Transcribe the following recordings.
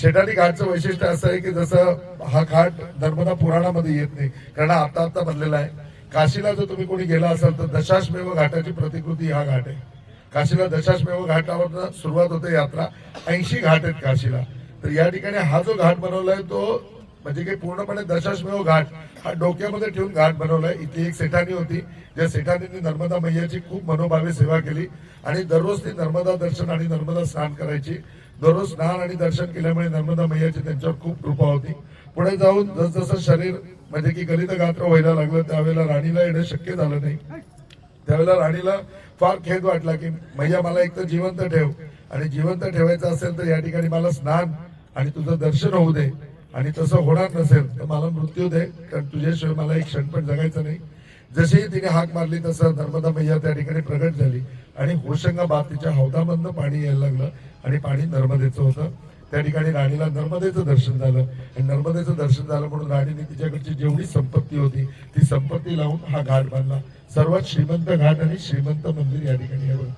शेटाडी घाटचं वैशिष्ट्य असं आहे की जसं हा घाट नर्मदा पुराणामध्ये येत नाही कारण आता आता बनलेला आहे. काशीला जर तुम्ही कोणी गेला असाल तर दशाश्मेव घाटाची प्रतिकृती हा घाट आहे. काशीला दशाश्मेव घाटावर सुरुवात होते यात्रा ऐंशी घाट आहेत काशीला. तर या ठिकाणी हा जो घाट बनवलाय तो म्हणजे की पूर्णपणे दशाश्मेव घाट हा डोक्यामध्ये ठेवून घाट बनवलाय इथली एक सेठानी होती ज्या सेठानींनी नर्मदा मैयाची खूप मनोभावे सेवा केली आणि दररोज ती नर्मदा दर्शन आणि नर्मदा स्नान करायची. दररोज स्नान आणि दर्शन केल्यामुळे नर्मदा मैयाची त्यांच्यावर खूप कृपा होती. पुढे जाऊन जसजसं शरीर म्हणजे की गलित गात्र व्हायला लागलं त्यावेळेला राणीला येणं शक्य झालं नाही. त्यावेळेला राणीला फार खेद वाटला की मैया मला एक तर जिवंत ठेव. आणि जिवंत ठेवायचं असेल तर या ठिकाणी मला स्नान आणि तुझं दर्शन होऊ दे. आणि तसं होणार नसेल तर मला मृत्यू दे. कारण तुझ्याशिवाय मला एक क्षण पण जगायचं नाही. जशी तिने हाक मारली तसं नर्मदा मैया त्या ठिकाणी प्रगट झाली आणि होशंगाबाद तिच्या हौदामधनं पाणी यायला लागलं आणि पाणी नर्मदेचं होतं. त्या ठिकाणी राणीला नर्मदेचं दर्शन झालं आणि नर्मदेचं दर्शन झालं म्हणून राणीने तिच्याकडची जेवढी संपत्ती होती ती संपत्ती लावून हा घाट बांधला. सर्वात श्रीमंत घाट आणि श्रीमंत मंदिर या ठिकाणी आहे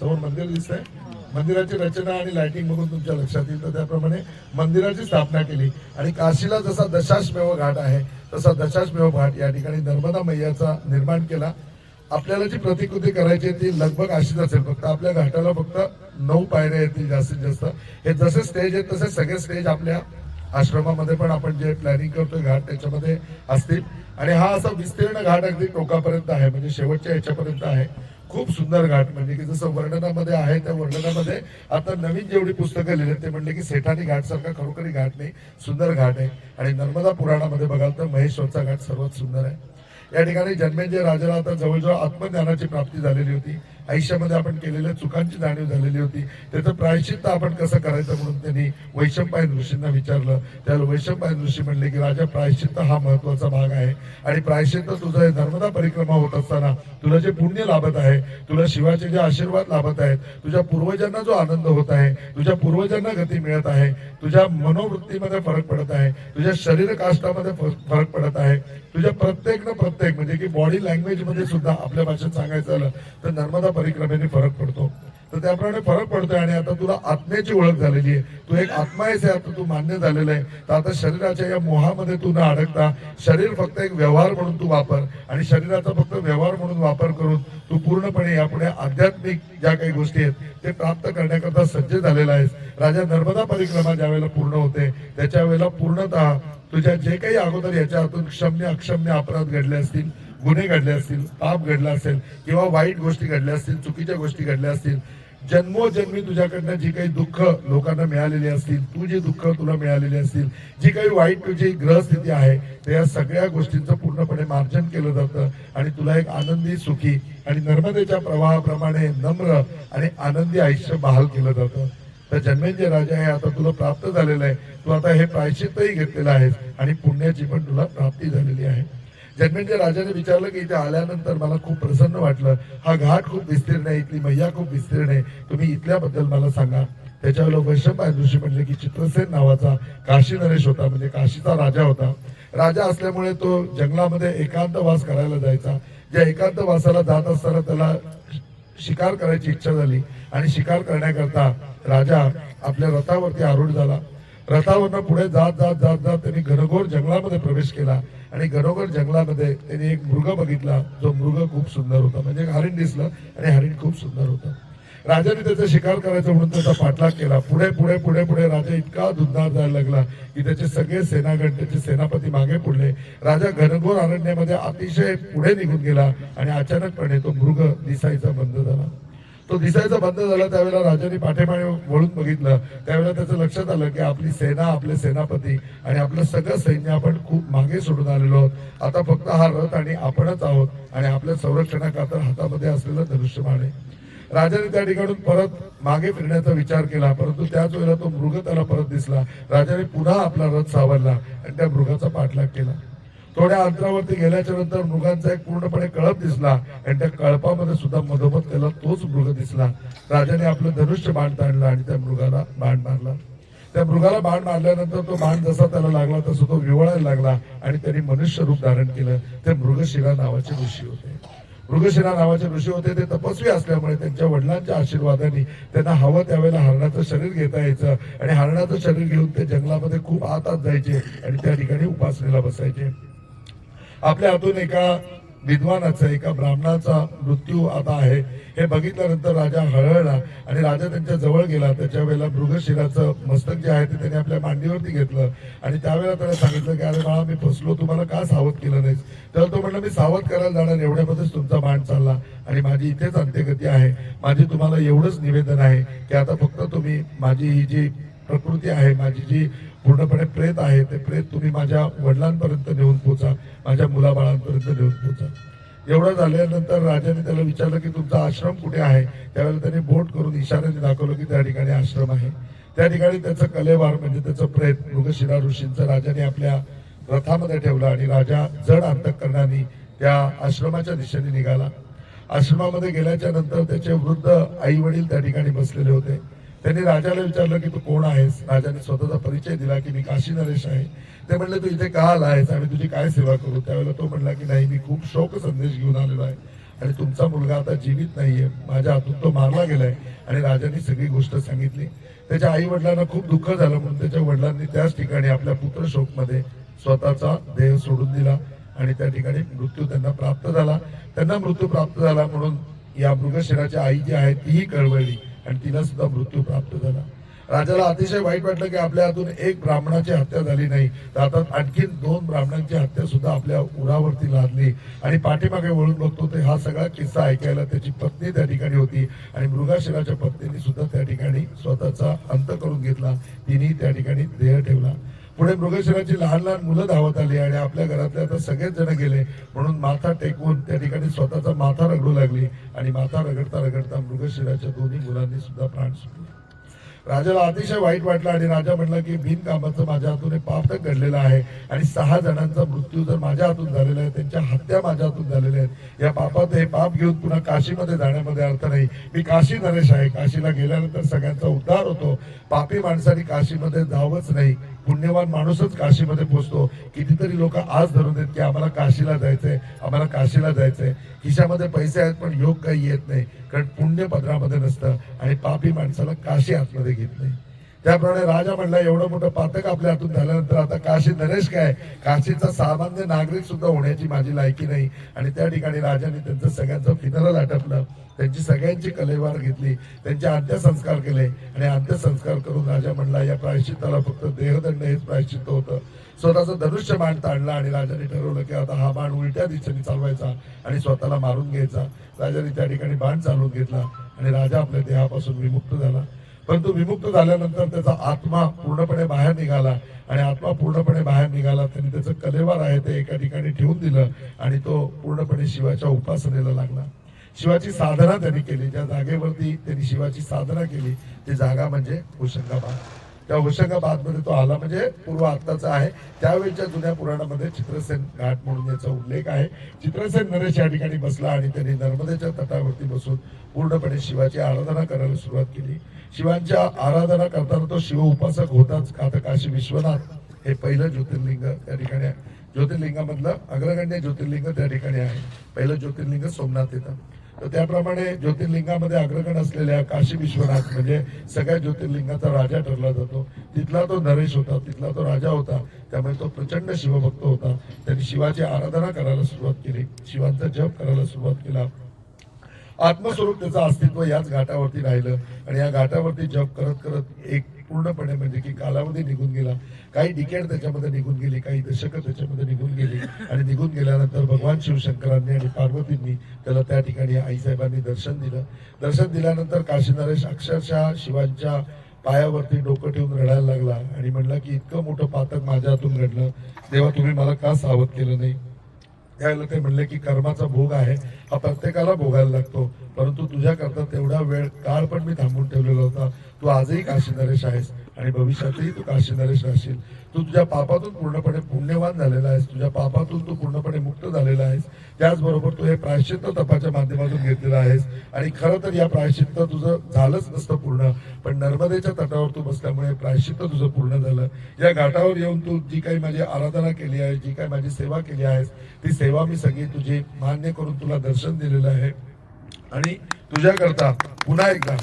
समोर मंदिर आहे मंदिराची रचना आणि लाइटिंग बघून तुमच्या लक्षात येईल. तर त्याप्रमाणे मंदिराची स्थापना केली. आणि काशीला जसा दशाश्मेव घाट आहे तसा दशाश्मेव घाट या ठिकाणी नर्मदा मैयाचा निर्माण केला. आपल्याला जी प्रतिकृती करायची आहे ती लगभग अशीच असेल. फक्त आपल्या घाटाला फक्त नऊ पायऱ्या येतील जास्तीत जास्त. हे जसे स्टेज आहेत तसे सगळे स्टेज आपल्या आश्रमामध्ये पण आपण जे प्लॅनिंग करतोय घाट त्याच्यामध्ये असतील. आणि हा असा विस्तीर्ण घाट अगदी टोकापर्यंत आहे म्हणजे शेवटच्या याच्यापर्यंत आहे. खूप सुंदर घाट म्हणजे की जसं वर्णनामध्ये आहे त्या वर्णनामध्ये आता नवीन जेवढी पुस्तकं लिहिली आहेत, ते म्हणले की सेठानी घाट सारखा खरोखरी घाट नाही सुंदर घाट आहे. आणि नर्मदा पुराणामध्ये बघाल तर महेश्वरचा घाट सर्वात सुंदर आहे. या ठिकाणी जन्मेजय राजाला आता जवळजवळ आत्मज्ञानाची प्राप्ती झालेली होती. आयुष्यामध्ये आपण केलेल्या चुकांची जाणीव झालेली होती. त्याचं प्रायश्चित्त आपण कसं करायचं म्हणून त्यांनी वैशंपायन ऋषींना विचारलं. त्याला वैशंपायन ऋषी म्हणले की राजा प्रायश्चित्त हा महत्त्वाचा भाग आहे आणि प्रायश्चित्त तुझा हे नर्मदा परिक्रमा होत असताना तुला जे पुण्य लाभत आहे तुला शिवाचे जे आशीर्वाद लाभत आहेत तुझ्या पूर्वजांना जो आनंद होत आहे तुझ्या पूर्वजांना गती मिळत आहे तुझ्या मनोवृत्तीमध्ये फरक पडत आहे तुझ्या शरीर काष्टामध्ये फरक पडत आहे तुझ्या प्रत्येक ना प्रत्येक म्हणजे की बॉडी लँग्वेजमध्ये सुद्धा आपल्या भाषेत सांगायचं झालं तर नर्मदा परिक्रमेने फरक पडतो. तर त्याप्रमाणे फरक पडतोय आणि आता तुला आत्म्याची ओळख झालेली आहे. तू एक आत्मा आहेस आता तू मान्य झालेलं आहे. तर आता शरीराच्या या मोहामध्ये तू न अडकता शरीर फक्त एक व्यवहार म्हणून तू वापर आणि शरीराचा फक्त व्यवहार म्हणून वापर करून तू पूर्णपणे यापुढे आध्यात्मिक ज्या काही गोष्टी आहेत ते प्राप्त करण्याकरता सज्ज झालेला आहेस. राजा नर्मदा परिक्रमा ज्या वेळेला पूर्ण होते त्याच्या वेळेला पूर्णतः तुझ्या जे काही अगोदर याच्या हातून क्षम्य अक्षम्य अपराध घडले असतील गुन्हे घडले असतील पाप घडला असेल किंवा वाईट गोष्टी घडल्या असतील चुकीच्या गोष्टी घडल्या असतील जन्मोजन्मी तुझ्याकडनं जी काही दुःख लोकांना मिळालेली असतील तू जी दुःख तुला मिळालेली असतील जी काही वाईट तुझी ग्रहस्थिती आहे तर या सगळ्या गोष्टींचं पूर्णपणे मार्जन केलं जातं. आणि तुला एक आनंदी सुखी आणि नर्मदेच्या प्रवाहाप्रमाणे नम्र आणि आनंदी आयुष्य बहाल केलं जातं. तर जन्मेंजय राजा हे आता तुला प्राप्त झालेलं आहे. तू आता हे प्रायश्चितही घेतलेलं आहेस आणि पुण्याची पण तुला प्राप्ती झालेली आहे. जन्मेंद्र राजाने विचारलं की इथे आल्यानंतर मला खूप प्रसन्न वाटलं. हा घाट खूप विस्तीर्ण आहे इथली मैया खूप विस्तीर्ण आहे. तुम्ही इथल्याबद्दल मला सांगा. त्याच्यावर वैशंपाय ऋषी म्हटले की चित्रसेन नावाचा काशी नरेश होता म्हणजे काशीचा राजा होता. राजा असल्यामुळे तो जंगलामध्ये एकांत वास करायला जायचा. ज्या एकांत वासाला जात असताना त्याला शिकार करायची इच्छा झाली आणि शिकार करण्याकरता राजा आपल्या रथावरती आरूढ झाला. रथावरनं पुढे जात जात जात जात त्यांनी घनघोर जंगलामध्ये प्रवेश केला. आणि घरोघर जंगलामध्ये त्यांनी एक मृग बघितला. जो मृग खूप सुंदर होता. म्हणजे एक हरिण दिसलं आणि हरिण खूप सुंदर होता. राजाने त्याचा शिकार करायचा म्हणून त्याचा पाठलाग केला. पुढे पुढे पुढे पुढे राजा इतका धुंदार जायला लागला की त्याचे सगळे सेनागण त्याचे सेनापती मागे पुढले राजा घनघोर अरण्यामध्ये अतिशय पुढे निघून गेला आणि अचानकपणे तो मृग दिसायचा बंद झाला. तो दिसायचा बंद झाला त्यावेळेला राजाने पाठेपाठे वळून बघितलं. त्यावेळेला त्याचं लक्षात आलं की आपली सेना आपले सेनापती आणि आपलं सगळं सैन्य आपण खूप मागे सोडून आलेलो आहोत. आता फक्त हा रथ आणि आपणच आहोत आणि आपल्या संरक्षणाकरता हातामध्ये असलेलं धनुष्यबाण आहे. राजाने त्या ठिकाणून परत मागे फिरण्याचा विचार केला परंतु त्याच वेळेला तो मृग त्याला परत दिसला. राजाने पुन्हा आपला रथ सावरला आणि त्या मृगाचा पाठलाग केला. थोड्या अंतरावरती गेल्याच्यानंतर मृगांचा एक पूर्णपणे कळप दिसला. आणि त्या कळपामध्ये सुद्धा मधोमध त्याला तोच मृग दिसला. राजाने आपलं धनुष्य बाण ताणलं आणि त्या मृगाला बाण मारला. त्या मृगाला बाण मारल्यानंतर तो बाण जसा त्याला लागला तसा तो विवळायला लागला आणि त्यांनी मनुष्य रूप धारण केलं. ते मृगशिरा नावाचे ऋषी होते. मृगशिरा नावाचे ऋषी होते ते तपस्वी असल्यामुळे त्यांच्या वडिलांच्या आशीर्वादाने त्यांना हवं त्यावेळेला हरणाचं शरीर घेता यायचं आणि हरणाचं शरीर घेऊन ते जंगलामध्ये खूप आत आत जायचे आणि त्या ठिकाणी उपासनेला बसायचे. आपल्या हातून एका विद्वानाचा एका ब्राह्मणाचा मृत्यू आता आहे. हे बघितल्यानंतर राजा हळहळला आणि राजा त्यांच्या जवळ गेला. त्याच्या वेळेला मृगशिराचं मस्तक जे आहे ते त्याने आपल्या मांडीवरती घेतलं. आणि त्यावेळेला त्याला सांगितलं की अरे बाळा मी फसलो. तुम्हाला का सावध केलं नाही तर तो म्हणला मी सावध करायला जाणार एवढ्यामध्येच तुमचा मांड चालला आणि माझी इथेच अंत्यगती आहे. माझी तुम्हाला एवढंच निवेदन आहे की आता फक्त तुम्ही माझी ही जी प्रकृती आहे माझी जी पूर्णपणे प्रेत आहे ते प्रेत तुम्ही माझ्या वडिलांपर्यंत नेऊन पोचा माझ्या मुलाबाळांपर्यंत नेऊन पोचा. एवढं झाल्यानंतर राजाने त्याला विचारलं की तुमचा आश्रम कुठे आहे? त्यावेळेला त्याने बोट करून इशाऱ्याने दाखवलं की त्या ठिकाणी आश्रम आहे. त्या ठिकाणी त्याचं कलेवार म्हणजे त्याचं प्रेत मृगशिरा ऋषींचं राजाने आपल्या रथामध्ये ठेवलं आणि राजा जड अंतकरणाने त्या आश्रमाच्या दिशेने निघाला. आश्रमामध्ये गेल्याच्यानंतर त्याचे वृद्ध आई वडील त्या ठिकाणी बसलेले होते. त्यांनी राजाला विचारलं की तू कोण आहेस? राजाने स्वतःचा परिचय दिला की मी काशी नरेश आहे. ते म्हणले तू इथे का आला आहेस आणि तुझी काय सेवा करू? त्यावेळेला तो म्हणला की नाही मी खूप शोक संदेश घेऊन आलेलो आहे आणि तुमचा मुलगा आता जीवित नाहीये. माझ्या हातून तो मारला गेलाय. आणि राजाने सगळी गोष्ट सांगितली. त्याच्या आई वडिलांना खूप दुःख झालं म्हणून त्याच्या वडिलांनी त्याच ठिकाणी आपल्या पुत्र शोकमध्ये स्वतःचा देह सोडून दिला आणि त्या ठिकाणी मृत्यू त्यांना प्राप्त झाला. त्यांना मृत्यू प्राप्त झाला म्हणून या मृगशिराची आई जी आहे तीही कळवळली. आणि तिला सुद्धा मृत्यू प्राप्त झाला. राजाला अतिशय वाईट वाटलं की आपल्या हातून एक ब्राह्मणाची हत्या झाली नाही. तर आता आणखीन दोन ब्राह्मणांची हत्या सुद्धा आपल्या उरावरती लादली. आणि पाठीमागे वळून बघतो ते हा सगळा किस्सा ऐकायला त्याची पत्नी त्या ठिकाणी होती. आणि मृगाशिराच्या पत्नीने सुद्धा त्या ठिकाणी स्वतःचा अंत करून घेतला. तिने त्या ठिकाणी देह ठेवला. पुढे मृगशिराची लहान लहान मुलं धावत आली आणि आपल्या घरातले आता सगळेच जण गेले. म्हणून माथा टेकवून त्या ठिकाणी स्वतःचा माथा रगडू लागली आणि माथा रगडता रगडता मृगशिराच्या दोन्ही मुलांनी सुद्धा प्राण सुटले. राजाला अतिशय वाईट वाटलं आणि राजा म्हणला की बिनकामाचं माझ्या हातून हे पाप तर घडलेलं आहे आणि सहा जणांचा मृत्यू जर माझ्या हातून झालेला आहे त्यांच्या हत्या माझ्या हातून झालेल्या आहेत. या पापात हे पाप घेऊन पुन्हा काशीमध्ये जाण्यामध्ये अर्थ नाही. मी काशी नरेश आहे. काशीला गेल्यानंतर सगळ्यांचा उद्धार होतो. पापी माणसाने काशीमध्ये जावंच नाही. पुण्यवान माणूसच काशीमध्ये पोहोचतो कितीतरी लोक आज धरून देत की आम्हाला काशीला जायचंय आम्हाला काशीला जायचंय. खिशामध्ये पैसे आहेत पण योग काही येत नाही. कारण पुण्य पदरामध्ये नसतं आणि पापी माणसाला काशी आतमध्ये घेत नाही. त्याप्रमाणे राजा म्हणला एवढं मोठं पातक आपल्या हातून झाल्यानंतर आता काशी नरेश काय? काशीचा सामान्य नागरिक सुद्धा होण्याची माझी लायकी नाही. आणि त्या ठिकाणी राजाने त्यांचं सगळ्यांचं फिनरल आटपलं. त्यांची सगळ्यांची कलेवार घेतली. त्यांचे अंत्यसंस्कार केले. आणि अंत्यसंस्कार करून राजा म्हणला या प्रायश्चित्ताला फक्त देहदंड हेच प्रायश्चित्त होतं. स्वतःचं धनुष्य बाण ताणला आणि राजाने ठरवलं की आता हा बाण उलट्या दिशेने चालवायचा आणि स्वतःला मारून घ्यायचा. राजाने त्या ठिकाणी बाण चालवून घेतला आणि राजा आपल्या देहापासून विमुक्त झाला. परंतु विमुक्त झाल्यानंतर त्याचा आत्मा पूर्णपणे बाहेर निघाला आणि आत्मा पूर्णपणे बाहेर निघाला त्यांनी त्याचं कलेवार आहे ते एका ठिकाणी ठेवून दिलं आणि तो पूर्णपणे शिवाच्या उपासनेला लागला. शिवाची साधना त्यांनी केली. ज्या जागेवरती त्यांनी शिवाची साधना केली ती जागा म्हणजे होशंगाबाद त्या होशंगाबादमध्ये तो आला म्हणजे पूर्व आत्ताचा आहे. त्यावेळेच्या जुन्या पुराणामध्ये चित्रसेन घाट म्हणून याचा उल्लेख आहे. चित्रसेन नरेश या ठिकाणी बसला आणि त्यांनी नर्मदेच्या तटावरती बसून पूर्णपणे शिवाची आराधना करायला सुरुवात केली. शिवांच्या आराधना करताना तो शिव उपासक होताच आता काशी विश्वनाथ हे पहिलं ज्योतिर्लिंग त्या ठिकाणी आहे. ज्योतिर्लिंगामधलं अग्रगण्य ज्योतिर्लिंग त्या ठिकाणी आहे. पहिलं ज्योतिर्लिंग सोमनाथ येतं. तर त्याप्रमाणे ज्योतिर्लिंगामध्ये अग्रगण असलेल्या काशी विश्वनाथ म्हणजे सगळ्या ज्योतिर्लिंगाचा राजा ठरला जातो. तिथला तो नरेश होता तिथला तो राजा होता त्यामुळे तो प्रचंड शिवभक्त होता. त्यांनी शिवाची आराधना करायला सुरुवात केली शिवांचा जप करायला सुरुवात केला. आत्मस्वरूप त्याचं अस्तित्व याच घाटावरती राहिलं आणि या घाटावरती जप करत करत एक पूर्णपणे म्हणजे की कालावधी निघून गेला. काही डिकेड त्याच्यामध्ये निघून गेली काही दशकं त्याच्यामध्ये निघून गेली. आणि निघून गेल्यानंतर भगवान शिवशंकरांनी आणि पार्वतींनी त्याला त्या ठिकाणी आईसाहेबांनी दर्शन दिलं. दर्शन दिल्यानंतर काशी नरेश अक्षरशः शिवांच्या पायावरती डोकं ठेवून रडायला लागला आणि म्हणला की इतकं मोठं पातक माझ्या हातून घडलं. तेव्हा तुम्ही मला का सावध केलं नाही? त्यावेळेला ते म्हणले की कर्माचा भोग आहे. हा प्रत्येकाला भोगायला लागतो. परंतु तुझ्याकरता तेवढा वेळ काळ पण मी थांबून ठेवलेला होता. तू आजही काशी नरेश आहेस आणि भविष्यातही तू काशी नरेश राहशील. तू तुझ्या पापातून पूर्णपणे पुण्यवान झालेला आहेस. तुझ्या पापातून तू पूर्णपणे मुक्त झालेला आहेस. त्याचबरोबर तू हे प्रायश्चित्त तपाच्या माध्यमातून घेतलेलं आहेस. आणि खरं तर या प्रायश्चित्त तुझं झालंच नसतं पूर्ण पण नर्मदेच्या तटावर तू बसल्यामुळे प्रायश्चित्त तुझं पूर्ण झालं. या घाटावर येऊन तू जी काही माझी आराधना केली आहे जी काही माझी सेवा केली आहेस ती सेवा मी सगळी तुझी मान्य करून तुला दर्शन दिलेलं आहे. आणि तुझ्याकरता पुन्हा एकदा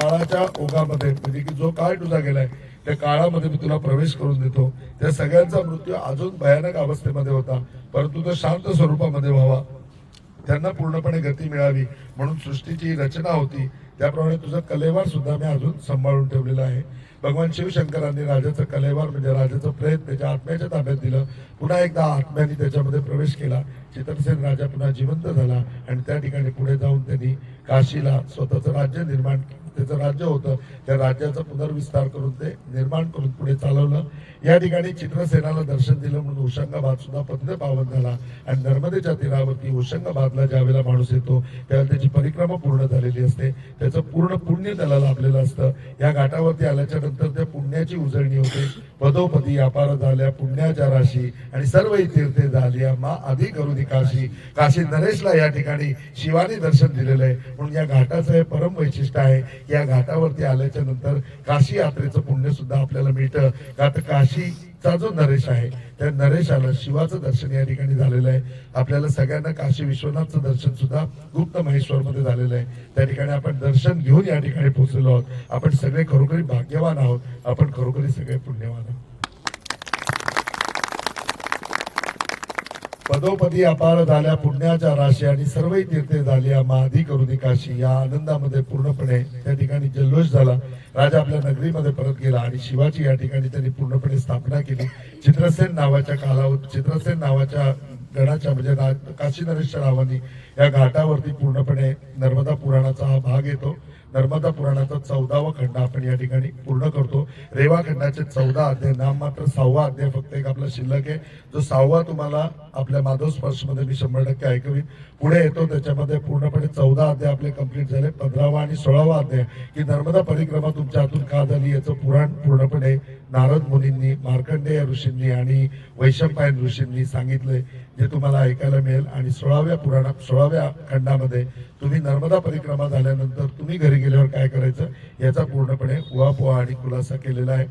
काळाच्या ओघामध्ये म्हणजे की जो काळ तुझा गेलाय त्या काळामध्ये मी तुला प्रवेश करून देतो. त्या सगळ्यांचा मृत्यू अजून भयानक अवस्थेमध्ये होता. परंतु तो शांत स्वरूपामध्ये व्हावा. त्यांना पूर्णपणे गती मिळावी म्हणून सृष्टीची रचना होती. त्याप्रमाणे तुझं कलेवार सुद्धा मी अजून सांभाळून ठेवलेलं आहे. भगवान शिवशंकरांनी राजाचं कलेवार म्हणजे राजाचं प्रेत त्याच्या आत्म्याच्या ताब्यात दिलं. पुन्हा एकदा आत्म्याने त्याच्यामध्ये प्रवेश केला. चित्रसेन राजा पुन्हा जिवंत झाला आणि त्या ठिकाणी पुढे जाऊन त्यांनी काशीला स्वतःचं राज्य निर्माण त्याचं राज्य होतं. त्या राज्याचा पुनर्विस्तार करून ते निर्माण करून पुढे चालवलं. या ठिकाणी चित्रसेनाला दर्शन दिलं म्हणून होशंगाबाद सुद्धा पद्म पावन झाला. आणि नर्मदेच्या तीरावरती होशंगाबादला ज्यावेळेला माणूस येतो त्यावेळेला त्याची परिक्रमा पूर्ण झालेली असते. त्याचं पूर्ण पुण्य त्याला लाभलेलं असतं. या घाटावरती आल्याच्यानंतर त्या पुण्याची उजळणी होते. पदोपदी अपार झाल्या पुण्याच्या राशी आणि सर्व तीर्थे झाली मा आधी करून काशी. काशी नरेशला या ठिकाणी शिवानी दर्शन दिलेलं आहे. म्हणून या घाटाचं हे परम वैशिष्ट्य आहे. या घाटावरती आल्याच्यानंतर काशी यात्रेचं पुण्य सुद्धा आपल्याला मिळतं. का तर काशीचा जो नरेश आहे त्या नरेशाला शिवाचं दर्शन या ठिकाणी झालेलं आहे. आपल्याला सगळ्यांना काशी विश्वनाथचं दर्शन सुद्धा गुप्त महेश्वर मध्ये झालेलं आहे. त्या ठिकाणी आपण दर्शन घेऊन या ठिकाणी पोहोचलेलो आहोत. आपण सगळे खरोखरी भाग्यवान आहोत. आपण खरोखरी सगळे पुण्यवान आहोत. पदोपदी अपार झाल्या पुण्याच्या राशी आणि सर्वही तीर्थे झाली माधी करुणी काशी या आनंदामध्ये पूर्णपणे त्या ठिकाणी जल्लोष झाला. राजा आपल्या नगरीमध्ये परत गेला आणि शिवाची या ठिकाणी त्यांनी पूर्णपणे स्थापना केली. चित्रसेन नावाच्या कालावर चित्रसेन नावाच्या गणाच्या म्हणजे रा- काशी नरेश्वर रावांनी या घाटावरती पूर्णपणे नर्मदा पुराणाचा हा भाग येतो. नर्मदा पुराणाचा चौदावा खंड आपण या ठिकाणी पूर्ण करतो. रेवा खंडाचे चौदा अध्याय नाम मात्र सहावा अध्याय फक्त एक आपला शिल्लक आहे. जो सहावा तुम्हाला आपल्या माधव स्पर्शमध्ये मी शंभर टक्के ऐकवीन पुढे येतो त्याच्यामध्ये पूर्णपणे चौदा अध्याय आपले कंप्लीट झाले. पंधरावा आणि सोळावा अध्याय की नर्मदा परिक्रमा तुमच्या हातून का झाली याचं पुराण पूर्णपणे नारद मुनींनी मार्कंडेय ऋषींनी आणि वैशंपायन ऋषींनी सांगितले जे तुम्हाला ऐकायला मिळेल. आणि सोळाव्या पुराणा सोळाव्या खंडामध्ये तुम्ही नर्मदा परिक्रमा झाल्यानंतर तुम्ही घरी गेल्यावर काय करायचं याचा पूर्णपणे उहापोहा आणि खुलासा केलेला आहे.